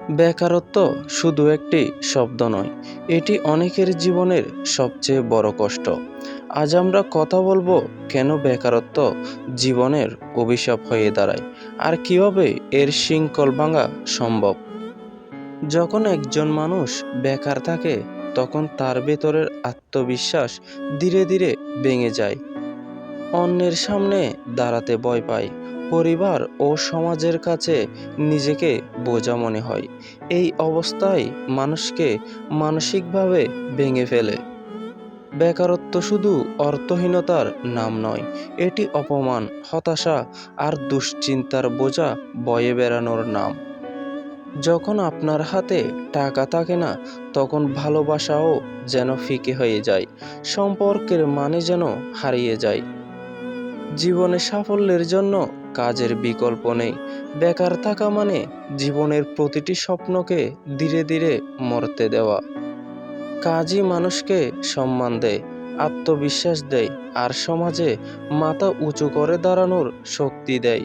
বেকারত্ব শুধু একটি শব্দ নয়, এটি অনেকের জীবনের সবচেয়ে বড় কষ্ট। আজ আমরা কথা বলব কেন বেকারত্ব জীবনের অভিশাপ হয়ে দাঁড়ায় আর কীভাবে এর শৃঙ্খল ভাঙা সম্ভব। যখন একজন মানুষ বেকার থাকে, তখন তার ভেতরের আত্মবিশ্বাস ধীরে ধীরে ভেঙে যায়। অন্যের সামনে দাঁড়াতে ভয় পায়। পরিবার ও সমাজের কাছে নিজেকে বোঝা মনে হয়। এই অবস্থায় মানুষকে মানসিকভাবে ভেঙে ফেলে। বেকারত্ব শুধু অর্থহীনতার নাম নয়, এটি অপমান, হতাশা আর দুশ্চিন্তার বোঝা বয়ে বেড়ানোর নাম। যখন আপনার হাতে টাকা থাকে না, তখন ভালোবাসাও যেন ফিকে হয়ে যায়, সম্পর্কের মানে যেন হারিয়ে যায়। জীবনে সাফল্যের জন্য কাজের বিকল্প নেই। বেকার থাকা মানে জীবনের প্রতিটি স্বপ্নকে ধীরে ধীরে মরতে দেওয়া। কাজই মানুষকে সম্মান দেয়, আত্মবিশ্বাস দেয় আর সমাজে মাথা উঁচু করে দাঁড়ানোর শক্তি দেয়।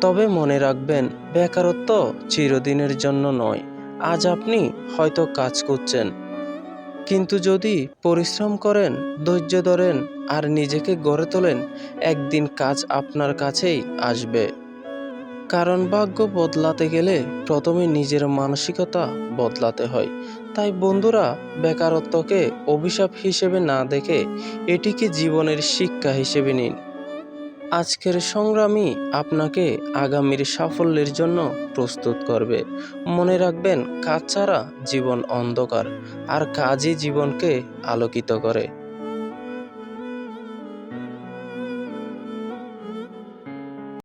তবে মনে রাখবেন, বেকারত্ব চিরদিনের জন্য নয়। আজ আপনি হয়তো কাজ করছেন। কিন্তু যদি পরিশ্রম করেন, ধৈর্য ধরেন আর নিজেকে গড়ে তোলেন, একদিন কাজ আপনার কাছেই আসবে। কারণ ভাগ্য বদলাতে গেলে প্রথমে নিজের মানসিকতা বদলাতে হয়। তাই বন্ধুরা, বেকারত্বকে অভিশাপ হিসেবে না দেখে এটিকে জীবনের শিক্ষা হিসেবে নিন। আজকের সংগ্রামী আপনাকে আগামীর সাফল্যের জন্য প্রস্তুত করবে। মনে রাখবেন, কাজ ছাড়া জীবন অন্ধকার, আর কাজই জীবনকে আলোকিত করে।